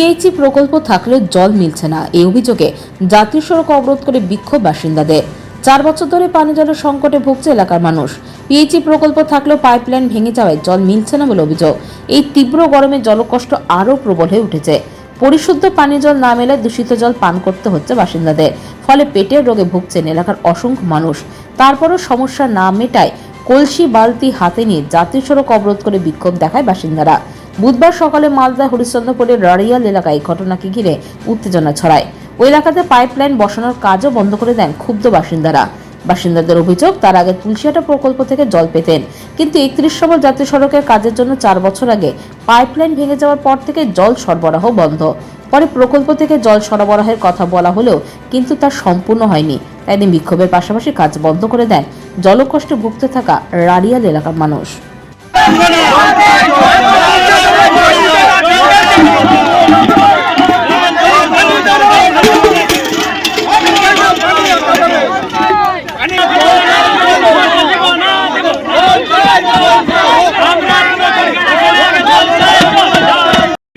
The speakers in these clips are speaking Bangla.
পিএইচি প্রকল্প থাকলেও জল মিলছে না। এই অভিযোগে জাতীয় সড়ক অবরোধ করে বিক্ষোভ বাসিন্দাদের। চার বছর ধরে পানি জলের সংকটে ভুগছে এলাকার মানুষ। পিএইচি প্রকল্প থাকলেও পাইপলাইন ভেঙে যাওয়ায় জল মিলছে না বলে অভিযোগ। এই তীব্র গরমে জলকষ্ট আরও প্রবল হয়ে উঠেছে। পরিশুদ্ধ পানীয় জল না মেলে দূষিত জল পান করতে হচ্ছে বাসিন্দাদের। ফলে পেটের রোগে ভুগছেন এলাকার অসংখ্য মানুষ। তারপরও সমস্যা না মেটায় কলসি, বালতি হাতে নিয়ে জাতীয় সড়ক অবরোধ করে বিক্ষোভ দেখায় বাসিন্দারা। বুধবার সকালে মালদা হরিশ্চন্দ্রপুরের রাড়িয়াল এলাকায় ঘটনাকে ঘিরে উত্তেজনা ছড়ায়। ওই এলাকাতে পাইপলাইন বসানোর কাজও বন্ধ করে দেন ক্ষুব্ধ বাসিন্দারা। বাসিন্দাদের অভিযোগ, তার আগে তুলসিয়াটা প্রকল্প থেকে জল পেতেন। কিন্তু একত্রিশ নম্বর জাতীয় সড়কের কাজের জন্য চার বছর আগে পাইপলাইন ভেঙে যাওয়ার পর থেকে জল সরবরাহ বন্ধ। পরে প্রকল্প থেকে জল সরবরাহের কথা বলা হলেও কিন্তু তা সম্পূর্ণ হয়নি। তাই তিনি বিক্ষোভের পাশাপাশি কাজ বন্ধ করে দেন জলকষ্টে ভুগতে থাকা রাড়িয়াল এলাকার মানুষ।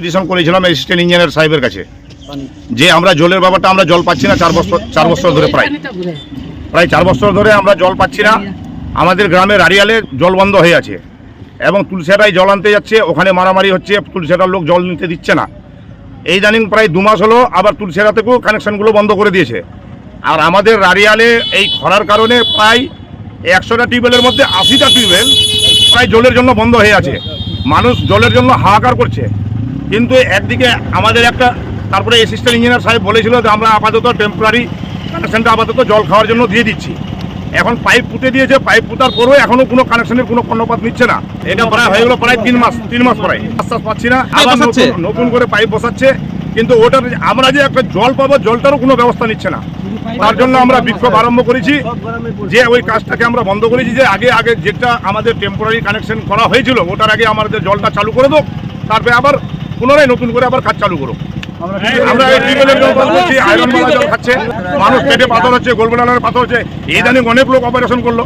পিটিশন করেছিলাম অ্যাসিস্ট্যান্ট ইঞ্জিনিয়ার সাহেবের কাছে। যে আমরা জলের ব্যাপারটা আমরা জল পাচ্ছি না, চার বছর চার বছর ধরে প্রায়। প্রায় চার বছর ধরে আমরা জল পাচ্ছি না। আমাদের গ্রামের আড়িয়ালে জল বন্ধ হয়ে আছে এবং তুলসিয়াটায় জল আনতে যাচ্ছে, ওখানে মারামারি হচ্ছে তুলসিয়াটার লোক জল নিতে দিচ্ছে না। এই জানিং প্রায় দু মাস হলো আবার তুলসিয়াটা থেকেও কানেকশনগুলো বন্ধ করে দিয়েছে। আর আমাদের রাড়িয়ালে এই খরার কারণে প্রায় একশোটা টিউবওয়েলের মধ্যে আশিটা টিউবওয়েল প্রায় জলের জন্য বন্ধ হয়ে আছে। মানুষ জলের জন্য হাহাকার করছে। কিন্তু একদিকে আমাদের একটা তারপরে অ্যাসিস্ট্যান্ট ইঞ্জিনিয়ার সাহেব বলেছিল যে আমরা আপাতত টেম্পোরারি কানেকশনটা আপাতত জল খাওয়ার জন্য দিয়ে দিচ্ছি। এখন পাইপ পুঁতে দিয়েছে পাইপ পুঁতার পরেও এখনও কোনো কানেকশনের কোনো কর্ণপাত নিচ্ছে না। এটা প্রায় হয়ে গেলো প্রায় তিন মাস তিন মাস প্রায়। আশ্বাস পাচ্ছি না আবার নতুন- নতুন করে পাইপ বসাচ্ছে কিন্তু ওটার আমরা যে একটা জল পাবো জলটারও কোনো ব্যবস্থা নিচ্ছে না। তার জন্য আমরা বিক্ষোভ আরম্ভ করেছি। যে ওই কাজটাকে আমরা বন্ধ করেছি যে আগে আগে যেটা আমাদের টেম্পোরারি কানেকশন করা হয়েছিল ওটার আগে আমাদের জলটা চালু করে দেবো তারপরে আবার পুনরায় নতুন করে আবার কাজ চালু করো আমরা এই টিউবওয়েলের জল আয়রন মালা জল খাচ্ছে মানুষ পেটে পাথর হচ্ছে গোলবেলার পাথর হচ্ছে এই অনেক লোক অপারেশন করল।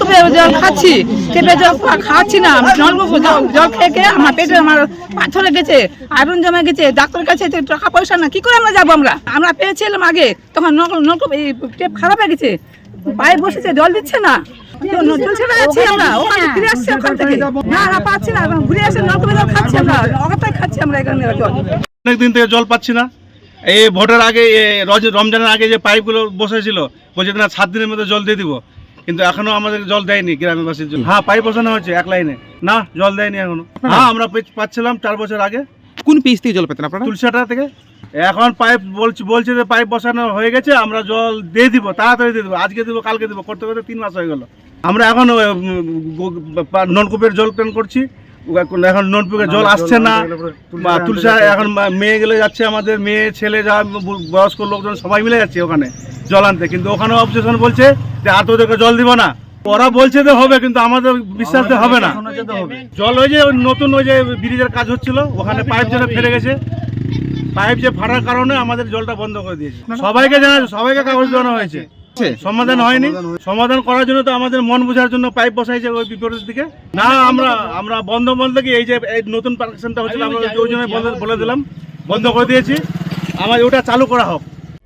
পেঁপে জল খাচ্ছি পেঁপে জল খাচ্ছি না নলকূপ জল জল খেয়ে খেয়ে আমার পেটে আমার পাথরে গেছে আয়রন জমে গেছে ডাক্তারের কাছে টাকা পয়সা না কি করে আমরা যাব আমরা? আমরা পেয়েছিলাম আগে তখন নল- নলকূপ এই টেপ খারাপ হয়ে গেছে পায়ে বসেছে জল দিচ্ছে না। তো ন- জল আমরা ওখানে ফিরে আসছি ওখান থেকে। না আমরা পাচ্ছি না ঘুরে আসে নলকূপে জল খাচ্ছি আমরা অগাতায় খাচ্ছি আমরা এখানে জল। অনেকদিন থেকে জল পাচ্ছি না। এই ভোটের আগে রমজানের আগে যে পাইপগুলো বসেছিল বলছে না সাত দিনের মধ্যে জল দিয়ে দিব। কিন্তু এখনও আমাদের জল দেয়নি গ্রামবাসীর জন্য। হ্যাঁ পাইপ বসানো হয়েছে এক লাইনে। না জল দেয়নি এখনও। হ্যাঁ। আমরা পাচ্ছিলাম চার বছর আগে। কোন পিস থেকে জল পেতেন আপনারা? তুলসাটা থেকে। এখন পাইপ বলছে বলছে যে পাইপ বসানো হয়ে গেছে আমরা জল দিয়ে দিব তাড়াতাড়ি দিয়ে দেবো আজকে দিব কালকে দিব করতে করতে তিন মাস হয়ে গেল। আমরা এখন নলকূপের জল প্ল্যান করছি এখন নলকূপের জল আসছে না। বা তুলসা এখন মেয়ে গেলে যাচ্ছে আমাদের মেয়ে ছেলে যা বয়স্ক লোকজন সবাই মিলে যাচ্ছে ওখানে জল আনতে। কিন্তু ওখানে অবজেকশন বলছে যে আর তোদেরকে জল দিব না। ওরা বলছে যে হবে কিন্তু আমাদের বিশ্বাস হবে না। জল ওই যে নতুন ওই যে ব্রিজের কাজ হচ্ছিল ওখানে পাইপ যেন ফেলে গেছে। পাইপ যে ফাটার কারণে আমাদের জলটা বন্ধ করে দিয়েছে। সবাইকে জানা সবাইকে কাগজ দেওয়ানো হয়েছে। সমাধান হয়নি। সমাধান করার জন্য তো আমাদের মন বোঝার জন্য পাইপ বসাইছে ওই বিপরীত দিকে। না আমরা আমরা বন্ধ বলতে কি এই যে এই নতুন কানেকশনটা হচ্ছিল আমরা ওই জন্য বন্ধ- বলে দিলাম। বন্ধ করে দিয়েছি। আমার ওটা চালু করা হোক।